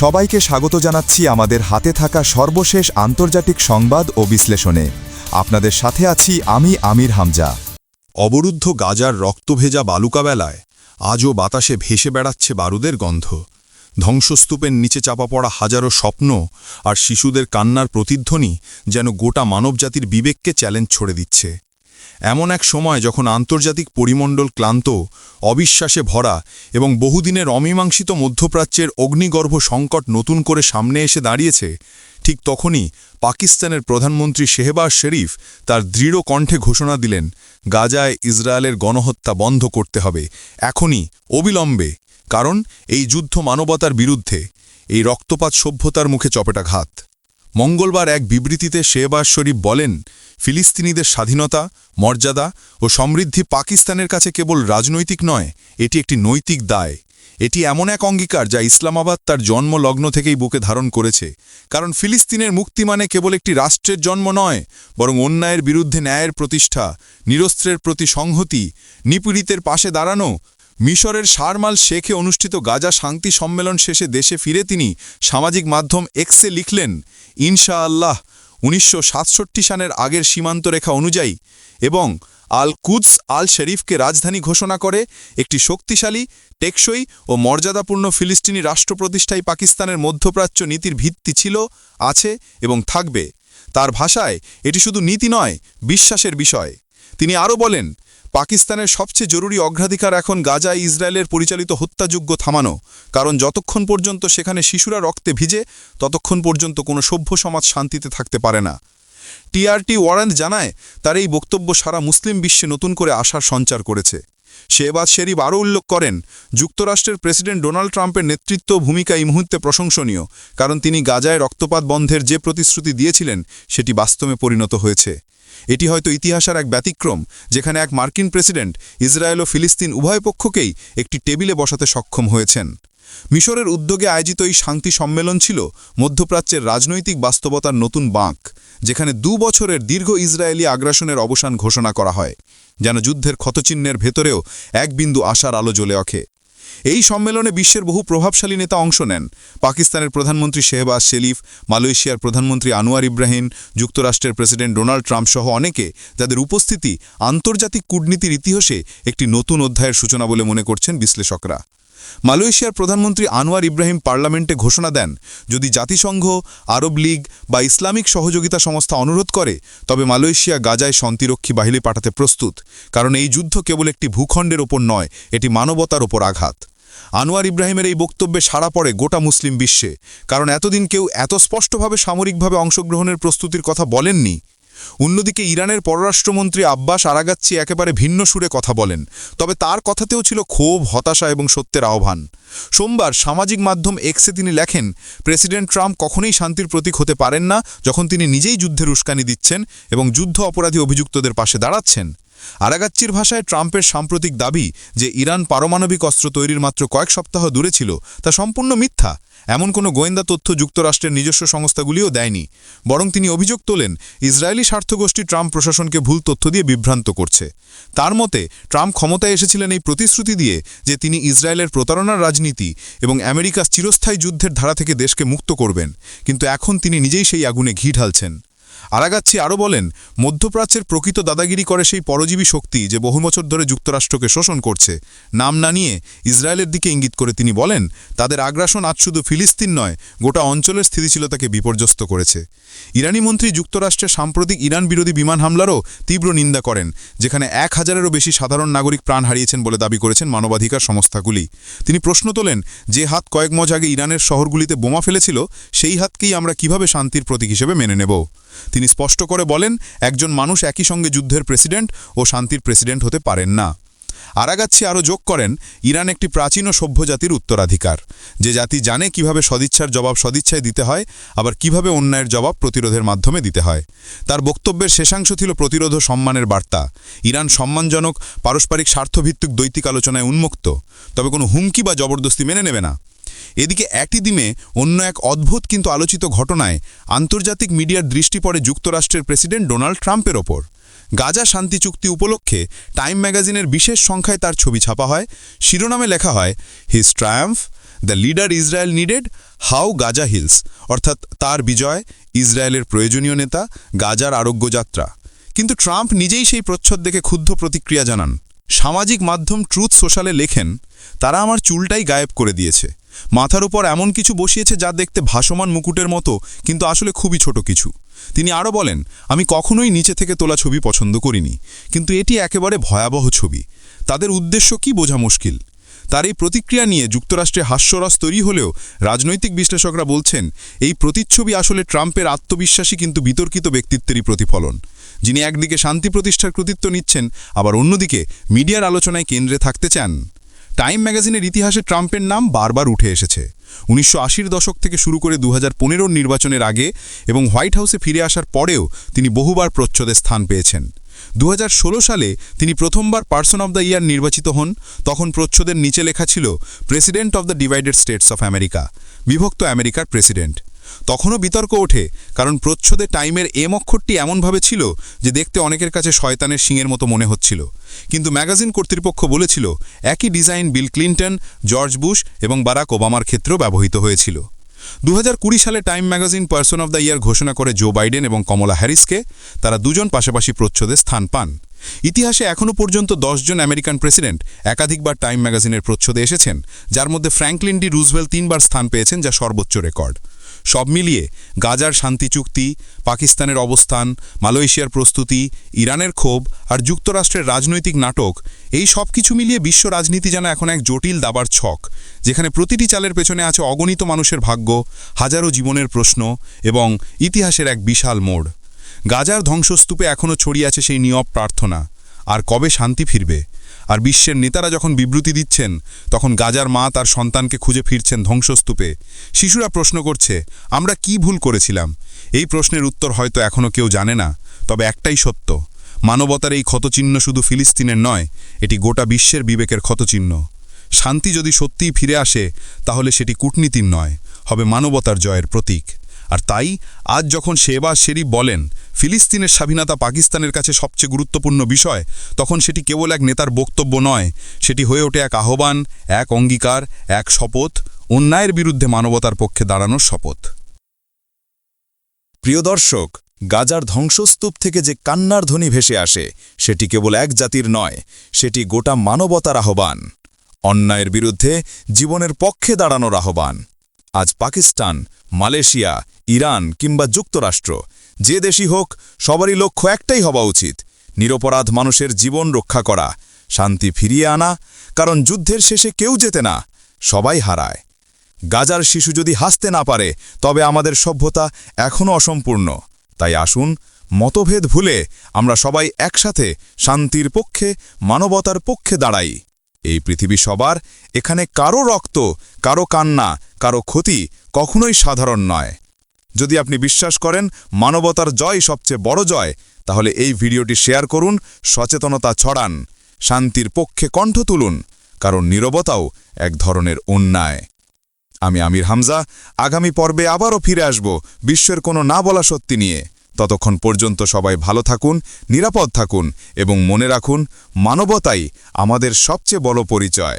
সবাইকে স্বাগত জানাচ্ছি আমাদের হাতে থাকা সর্বশেষ আন্তর্জাতিক সংবাদ ও বিশ্লেষণে। আপনাদের সাথে আছি আমি আমির হামজা। অবরুদ্ধ গাজার রক্তভেজা বালুকাবেলায় আজও বাতাসে ভেসে বেড়াচ্ছে বারুদের গন্ধ। ধ্বংসস্তূপের নিচে চাপা পড়া হাজারো স্বপ্ন আর শিশুদের কান্নার প্রতিধ্বনি যেন গোটা মানবজাতির বিবেককে চ্যালেঞ্জ ছড়ে দিচ্ছে। এমন এক সময় যখন আন্তর্জাতিক পরিমণ্ডল ক্লান্ত, অবিশ্বাসে ভরা এবং বহুদিনের অমীমাংসিত মধ্যপ্রাচ্যের অগ্নিগর্ভ সংকট নতুন করে সামনে এসে দাঁড়িয়েছে, ঠিক তখনই পাকিস্তানের প্রধানমন্ত্রী শেহবাজ শরীফ তার দৃঢ় কণ্ঠে ঘোষণা দিলেন, গাজায় ইসরায়েলের গণহত্যা বন্ধ করতে হবে, এখনই, অবিলম্বে, কারণ এই যুদ্ধ মানবতার বিরুদ্ধে, এই রক্তপাত সভ্যতার মুখে চপেটাঘাত। মঙ্গলবার এক বিবৃতিতে শেহবাজ শরীফ বলেন, ফিলিস্তিনিদের স্বাধীনতা, মর্যাদা ও সমৃদ্ধি পাকিস্তানের কাছে কেবল রাজনৈতিক নয়, এটি একটি নৈতিক দায়। এটি এমন এক অঙ্গীকার যা ইসলামাবাদ তার জন্ম লগ্ন থেকেই বুকে ধারণ করেছে। কারণ ফিলিস্তিনের মুক্তি মানে কেবল একটি রাষ্ট্রের জন্ম নয়, বরং অন্যায়ের বিরুদ্ধে ন্যায়ের প্রতিষ্ঠা, নিরস্ত্রের প্রতি সংহতি, নিপীড়িতের পাশে দাঁড়ানো মিশরের শারমাল শেখে অনুষ্ঠিত গাজা শান্তি সম্মেলন শেষে দেশে ফিরে তিনি সামাজিক মাধ্যম এক্সে লিখলেন ইনশা আল্লাহ উনিশশো সানের আগের সীমান্ত রেখা অনুযায়ী এবং আল কুদস আল শরীফকে রাজধানী ঘোষণা করে একটি শক্তিশালী, টেকসই ও মর্যাদাপূর্ণ ফিলিস্তিনি রাষ্ট্র প্রতিষ্ঠায় পাকিস্তানের মধ্যপ্রাচ্য নীতির ভিত্তি ছিল, আছে এবং থাকবে। তার ভাষায় এটি শুধু নীতি নয়, বিশ্বাসের বিষয়। তিনি আরও বলেন পাকিস্তানের সবচেয়ে জরুরি অগ্রাধিকার এখন গাজায় ইসরায়েলের পরিচালিত হত্যাযোগ্য থামানো। কারণ যতক্ষণ পর্যন্ত সেখানে শিশুরা রক্তে ভিজে, ততক্ষণ পর্যন্ত কোনো সভ্য সমাজ শান্তিতে থাকতে পারে না। টিআরটি ওয়ারেন্ট জানায়, তার এই বক্তব্য সারা মুসলিম বিশ্বে নতুন করে আশার সঞ্চার করেছে। শেহবাজ শেরিফ আরও উল্লেখ করেন, যুক্তরাষ্ট্রের প্রেসিডেন্ট ডোনাল্ড ট্রাম্পের নেতৃত্ব ভূমিকা এই মুহূর্তে প্রশংসনীয়, কারণ তিনি গাজায় রক্তপাত বন্ধের যে প্রতিশ্রুতি দিয়েছিলেন, সেটি বাস্তবে পরিণত হয়েছে। এটি হয়তো ইতিহাসের এক ব্যতিক্রম, যেখানে এক মার্কিন প্রেসিডেন্ট ইসরায়েল ও ফিলিস্তিন উভয় পক্ষকেই একটি টেবিলে বসাতে সক্ষম হয়েছেন। মিশরের উদ্যোগে আয়োজিত এই শান্তি সম্মেলন ছিল মধ্যপ্রাচ্যের রাজনৈতিক বাস্তবতার নতুন বাঁক। যেখানে দু বছরের দীর্ঘ ইসরায়েলি আগ্রাসনের অবসান ঘোষণা করা হয়, যেন যুদ্ধের ক্ষতচিহ্নের ভেতরেও এক বিন্দু আশার আলো জ্বলে ওঠে। এই সম্মেলনে বিশ্বের বহু প্রভাবশালী নেতা অংশ নেন। পাকিস্তানের প্রধানমন্ত্রী শেহবাজ শেলিফ মালয়েশিয়ার প্রধানমন্ত্রী আনোয়ার ইব্রাহিম, যুক্তরাষ্ট্রের প্রেসিডেন্ট ডোনাল্ড ট্রাম্প সহ অনেকে যাদের উপস্থিতি আন্তর্জাতিক কূটনীতির ইতিহাসে একটি নতুন অধ্যায়ের সূচনা বলে মনে করছেন বিশ্লেষকরা। মালয়েশিয়ার প্রধানমন্ত্রী আনোয়ার ইব্রাহিম পার্লামেন্টে ঘোষণা দেন, যদি জাতিসংঘ, আরব লীগ বা ইসলামিক সহযোগিতা সংস্থা অনুরোধ করে, তবে মালয়েশিয়া গাজায় শান্তিরক্ষী বাহিনী পাঠাতে প্রস্তুত, কারণ এই যুদ্ধ কেবল একটি ভূখণ্ডের ওপর নয়, এটি মানবতার ওপর আঘাত। আনোয়ার ইব্রাহিমের এই বক্তব্যে সাড়া পড়ে গোটা মুসলিম বিশ্বে, কারণ এতদিন কেউ এত স্পষ্টভাবে সামরিকভাবে অংশগ্রহণের প্রস্তুতির কথা বলেননি। অন্যদিকে ইরানের পররাষ্ট্রমন্ত্রী আব্বাস আরাগাচ্ছি একেবারে ভিন্ন সুরে কথা বলেন, তবে তার কথাতেও ছিল ক্ষোভ, হতাশা এবং সত্যের আহ্বান। সোমবার সামাজিক মাধ্যম এক্সে তিনি লেখেন, প্রেসিডেন্ট ট্রাম্প কখনোই শান্তির প্রতীক হতে পারেন না যখন তিনি নিজেই যুদ্ধের উস্কানি দিচ্ছেন এবং যুদ্ধ অপরাধী অভিযুক্তদের পাশে দাঁড়াচ্ছেন। আরাগাচ্চির ভাষায় ট্রাম্পের সাম্প্রতিক দাবি যে ইরান পারমাণবিক অস্ত্র তৈরির মাত্র কয়েক সপ্তাহ দূরে ছিল, তা সম্পূর্ণ মিথ্যা। এমন কোনো গোয়েন্দা তথ্য যুক্তরাষ্ট্রের নিজস্ব সংস্থাগুলিও দেয়নি। বরং তিনি অভিযোগ তোলেন, ইসরায়েলি স্বার্থগোষ্ঠী ট্রাম্প প্রশাসনকে ভুল তথ্য দিয়ে বিভ্রান্ত করছে। তার মতে, ট্রাম্প ক্ষমতায় এসেছিলেন এই প্রতিশ্রুতি দিয়ে যে তিনি ইসরায়েলের প্রতারণার রাজনীতি এবং আমেরিকা চিরস্থায়ী যুদ্ধের ধারা থেকে দেশকে মুক্ত করবেন। কিন্তু এখন তিনি নিজেই সেই আগুনে ঘি ঢালছেন। আরাগাচ্ছি আরও বলেন, মধ্যপ্রাচ্যের প্রকৃত দাদাগিরি করে সেই পরজীবী শক্তি যে বহু বছর ধরে যুক্তরাষ্ট্রকে শোষণ করছে। নাম না নিয়ে ইসরায়েলের দিকে ইঙ্গিত করে তিনি বলেন, তাদের আগ্রাসন আজ শুধু ফিলিস্তিন নয়, গোটা অঞ্চলের স্থিতিশীলতাকে বিপর্যস্ত করেছে। ইরানি মন্ত্রী যুক্তরাষ্ট্রের সাম্প্রতিক ইরান বিরোধী বিমান হামলারও তীব্র নিন্দা করেন, যেখানে এক হাজারেরও বেশি সাধারণ নাগরিক প্রাণ হারিয়েছেন বলে দাবি করেছেন মানবাধিকার সংস্থাগুলি। তিনি প্রশ্ন তোলেন, যে হাত কয়েক মজ আগে ইরানের শহরগুলিতে বোমা ফেলেছিল, সেই হাতকেই আমরা কীভাবে শান্তির প্রতীক হিসেবে মেনে নেব? তিনি স্পষ্ট করে বলেন, একজন মানুষ একই সঙ্গে যুদ্ধের প্রেসিডেন্ট ও শান্তির প্রেসিডেন্ট হতে পারেন না। আরাগাচ্ছি আরও যোগ করেন, ইরান একটি প্রাচীন ও সভ্য জাতির উত্তরাধিকার। যে জাতি জানে কীভাবে সদিচ্ছার জবাব সদিচ্ছায় দিতে হয়, আবার কীভাবে অন্যায়ের জবাব প্রতিরোধের মাধ্যমে দিতে হয়। তার বক্তব্যের শেষাংশ ছিল প্রতিরোধ ও সম্মানের বার্তা। ইরান সম্মানজনক, পারস্পরিক স্বার্থভিত্তিক দৈতিক আলোচনায় উন্মুক্ত। তবে কোনো হুমকি বা জবরদস্তি মেনে নেবে না। এদিকে একই দিনে অন্য এক অদ্ভুত কিন্তু আলোচিত ঘটনায় আন্তর্জাতিক মিডিয়ার দৃষ্টি পড়ে যুক্তরাষ্ট্রের প্রেসিডেন্ট ডোনাল্ড ট্রাম্পের ওপর। গাজা শান্তি চুক্তি উপলক্ষে টাইম ম্যাগাজিনের বিশেষ সংখ্যায় তার ছবি ছাপা হয়। শিরোনামে লেখা হয় his triumph the leader Israel needed how Gaza heals অর্থাৎ তার বিজয়, ইসরায়েলের প্রয়োজনীয় নেতা, গাজার আরোগ্য যাত্রা কিন্তু ট্রাম্প নিজেই সেই প্রচ্ছদ দেখে ক্ষুব্ধ প্রতিক্রিয়া জানান। সামাজিক মাধ্যম ট্রুথ সোশ্যালে লেখেন, তারা আমার চুলটাই গায়েব করে দিয়েছে। মাথার উপর এমন কিছু বসিয়েছে যা দেখতে ভাসমান মুকুটের মতো, কিন্তু আসলে খুবই ছোট কিছু। তিনি আরও বলেন, আমি কখনোই নিচে থেকে তোলা ছবি পছন্দ করিনি, কিন্তু এটি একেবারে ভয়াবহ ছবি। তাদের উদ্দেশ্য কি বোঝা মুশকিল? তার এই প্রতিক্রিয়া নিয়ে যুক্তরাষ্ট্রে হাস্যরস তৈরি হলেও রাজনৈতিক বিশ্লেষকরা বলছেন, এই প্রতিচ্ছবি আসলে ট্রাম্পের আত্মবিশ্বাসী কিন্তু বিতর্কিত ব্যক্তিত্বেরই প্রতিফলন। যিনি একদিকে শান্তি প্রতিষ্ঠার কৃতিত্ব নিচ্ছেন, আবার অন্যদিকে মিডিয়ার আলোচনায় কেন্দ্রে থাকতে চান। টাইম ম্যাগাজিনের ইতিহাসে ট্রাম্পের নাম বারবার উঠে এসেছে। উনিশশো দশক থেকে শুরু করে দু হাজার নির্বাচনের আগে এবং হোয়াইট হাউসে ফিরে আসার পরেও তিনি বহুবার প্রচ্ছদে স্থান পেয়েছেন। দু হাজার ষোলো সালে তিনি প্রথমবার পার্সন অব দ্য ইয়ার নির্বাচিত হন। তখন প্রচ্ছদের নিচে লেখা ছিল, president of the divided states of America বিভক্ত আমেরিকার প্রেসিডেন্ট। তখনও বিতর্ক ওঠে, কারণ প্রচ্ছদে টাইমের এম অক্ষরটি এমনভাবে ছিল যে দেখতে অনেকের কাছে শয়তানের শিঙের মতো মনে হচ্ছিল। কিন্তু ম্যাগাজিন কর্তৃপক্ষ বলেছিল, একই design Bill Clinton, George Bush এবং বারাক ওবামার ক্ষেত্রেও ব্যবহৃত হয়েছিল। দু হাজার কুড়ি সালে Time magazine person of the year ঘোষণা করে জো বাইডেন এবং কমলা হ্যারিসকে তারা দুজন পাশাপাশি প্রচ্ছদে স্থান পান। ইতিহাসে এখনও পর্যন্ত জন আমেরিকান প্রেসিডেন্ট একাধিকবার টাইম ম্যাগাজিনের প্রচ্ছদে এসেছেন, যার মধ্যে ফ্র্যাঙ্কলিন ডি রুজওয়েল তিনবার স্থান পেয়েছেন, যা সর্বোচ্চ রেকর্ড। সব মিলিয়ে গাজার শান্তি চুক্তি, পাকিস্তানের অবস্থান, মালয়েশিয়ার প্রস্তুতি, ইরানের ক্ষোভ আর যুক্তরাষ্ট্রের রাজনৈতিক নাটক, এই সব কিছু মিলিয়ে বিশ্ব রাজনীতি যেন এখন এক জটিল দাবার ছক, যেখানে প্রতিটি চালের পেছনে আছে অগণিত মানুষের ভাগ্য, হাজারো জীবনের প্রশ্ন এবং ইতিহাসের এক বিশাল মোড়। গাজার ধ্বংসস্তূপে এখনও ছড়িয়ে আছে সেই নিয়ব প্রার্থনা, আর কবে শান্তি ফিরবে? আর বিশ্বের নেতারা যখন বিবৃতি দিচ্ছেন, তখন গাজার মা তার সন্তানকে খুঁজে ফিরছেন ধ্বংসস্তূপে। শিশুরা প্রশ্ন করছে, আমরা কি ভুল করেছিলাম? এই প্রশ্নের উত্তর হয়তো এখনও কেউ জানে না, তবে একটাই সত্য। মানবতার এই ক্ষতচিহ্ন শুধু ফিলিস্তিনের নয়, এটি গোটা বিশ্বের বিবেকের ক্ষতচিহ্ন। শান্তি যদি সত্যিই ফিরে আসে, তাহলে সেটি কূটনীতির নয়, হবে মানবতার জয়ের প্রতীক। আর তাই, আজ যখন শেবা শেরিফ বলেন, ফিলিস্তিনের স্বাধীনতা পাকিস্তানের কাছে সবচেয়ে গুরুত্বপূর্ণ বিষয়, তখন সেটি কেবল এক নেতার বক্তব্য নয়, সেটি হয়ে ওঠে এক আহ্বান, এক অঙ্গীকার, এক শপথ, অন্যায়ের বিরুদ্ধে মানবতার পক্ষে দাঁড়ানোর শপথ। প্রিয় দর্শক, গাজার ধ্বংসস্তূপ থেকে যে কান্নার ধ্বনি ভেসে আসে, সেটি কেবল এক জাতির নয়, সেটি গোটা মানবতার আহ্বান। অন্যায়ের বিরুদ্ধে জীবনের পক্ষে দাঁড়ানোর আহ্বান। আজ পাকিস্তান, মালয়েশিয়া ইরান কিংবা যুক্তরাষ্ট্র। যে দেশই হোক, সবারই লক্ষ্য একটাই হওয়া উচিত, নিরপরাধ মানুষের জীবন রক্ষা করা, শান্তি ফিরিয়ে আনা, কারণ যুদ্ধের শেষে কেউ যেতে না, সবাই হারায়। গাজার শিশু যদি হাসতে না পারে, তবে আমাদের সভ্যতা এখনও অসম্পূর্ণ। তাই আসুন, মতভেদ ভুলে আমরা সবাই একসাথে শান্তির পক্ষে, মানবতার পক্ষে দাঁড়াই। এই পৃথিবী সবার, এখানে কারও রক্ত, কারও কান্না, কারও ক্ষতি কখনোই সাধারণ নয়। যদি আপনি বিশ্বাস করেন মানবতার জয় সবচেয়ে বড় জয়, তাহলে এই ভিডিওটি শেয়ার করুন, সচেতনতা ছড়ান, শান্তির পক্ষে কণ্ঠ তুলুন, কারণ নীরবতাও এক ধরনের অন্যায়। আমি আমির হামজা, আগামী পর্বে আবারও ফিরে আসব বিশ্বের কোনো না বলা সত্যি নিয়ে। ততক্ষণ পর্যন্ত সবাই ভালো থাকুন, নিরাপদ থাকুন এবং মনে রাখুন, মানবতাই আমাদের সবচেয়ে বড় পরিচয়।